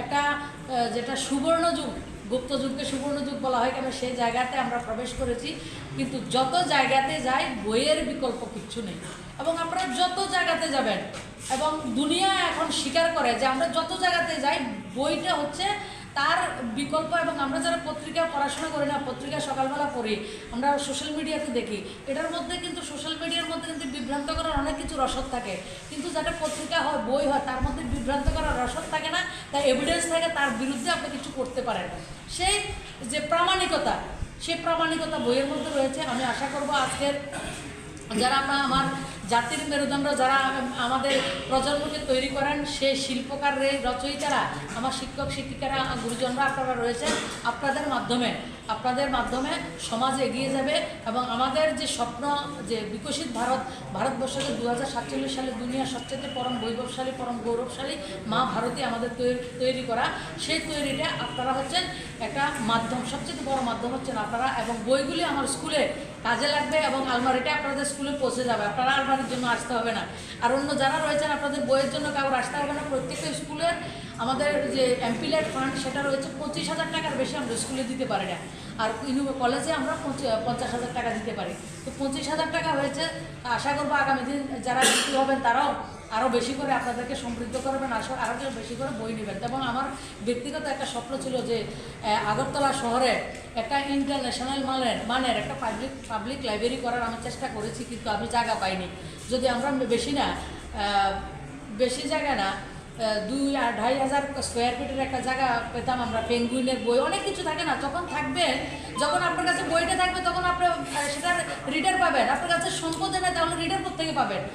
একটা যেটা সুবর্ণ যুগ, গুপ্ত যুগকে সুবর্ণ যুগ বলা হয় কেন, সেই জায়গাতে আমরা প্রবেশ করেছি। কিন্তু যত জায়গাতে যাই, বইয়ের বিকল্প কিচ্ছু নেই। এবং আপনারা যত জায়গাতে যাবেন, এবং দুনিয়া এখন স্বীকার করে যে আমরা যত জায়গাতে যাই, বইটা হচ্ছে তার বিকল্প এবং আমরা যারা পত্রিকা পড়াশোনা করি না, পত্রিকা সকালবেলা পড়ি, আমরা সোশ্যাল মিডিয়াতে দেখি, এটার মধ্যে কিন্তু সোশ্যাল মিডিয়ার মধ্যে কিন্তু বিভ্রান্ত করার অনেক কিছু রসদ থাকে। কিন্তু যেটা পত্রিকা হয়, বই হয়, তার মধ্যে বিভ্রান্ত করার রসদ থাকে না, তার এভিডেন্স থাকে, তার বিরুদ্ধে আপনি কিছু করতে পারেন। সেই যে প্রামাণিকতা, সেই প্রামাণিকতা বইয়ের মধ্যে রয়েছে। আমি আশা করব আজকের যারা আমার জাতির মেরুদণ্ড যারা আমাদের প্রজন্মকে তৈরি করেন সেই শিল্পকার রে রচয়িতারা, আমার শিক্ষক শিক্ষিকারা, গুরুজনরা আপনারা রয়েছেন আপনাদের মাধ্যমে। আপনাদের মাধ্যমে সমাজ এগিয়ে যাবে এবং আমাদের যে স্বপ্ন, যে বিকশিত ভারত, ভারতবর্ষকে দু হাজার সাতচল্লিশ সালে দুনিয়ার সবচেয়ে পরম বৈভবশালী, পরম গৌরবশালী মা ভারতী আমাদের তৈরি তৈরি করা, সেই তৈরিটা আপনারা হচ্ছেন একটা মাধ্যম, সবচেয়ে বড় মাধ্যম হচ্ছেন আপনারা এবং বইগুলি আমার স্কুলে কাজে লাগবে এবং আলমারিটা আপনাদের স্কুলে পৌঁছে যাবে। আপনারা আলমারির জন্য আসতে হবে না। আর অন্য যারা রয়েছেন, আপনাদের বইয়ের জন্য কাউর আসতে হবে না। প্রত্যেকটা স্কুলের আমাদের যে এমপিলেট ফান্ড, সেটা রয়েছে পঁচিশ হাজার টাকার বেশি আমরা স্কুলে দিতে পারি না। আর কলেজে আমরা পঞ্চাশ হাজার টাকা দিতে পারি। তো পঁচিশ হাজার টাকা হয়েছে। আশা করব আগামী দিন যারা বিক্রি হবেন তারাও আরও বেশি করে আপনাদেরকে সমৃদ্ধ করবেন আসো আরও বেশি করে বই নেবেন। এবং আমার ব্যক্তিগত একটা স্বপ্ন ছিল যে আগরতলা শহরে একটা ইন্টারন্যাশনাল মানের মানের একটা পাবলিক পাবলিক লাইব্রেরি করার আমি চেষ্টা করেছি কিন্তু আমি জায়গা পাইনি। যদি আমরা বেশি না বেশি জায়গা না দুই আড়াই হাজার স্কোয়ার ফিটের একটা জায়গা পেতাম আমরা পেঙ্গুইনের বই অনেক কিছু থাকে না। যখন থাকবে যখন আপনার কাছে বইটা থাকবে তখন আপনি আহ, সেটার রিডার পাবেন। আপনার কাছে সম্পদ নেই তাহলে রিডার থেকে পাবেন?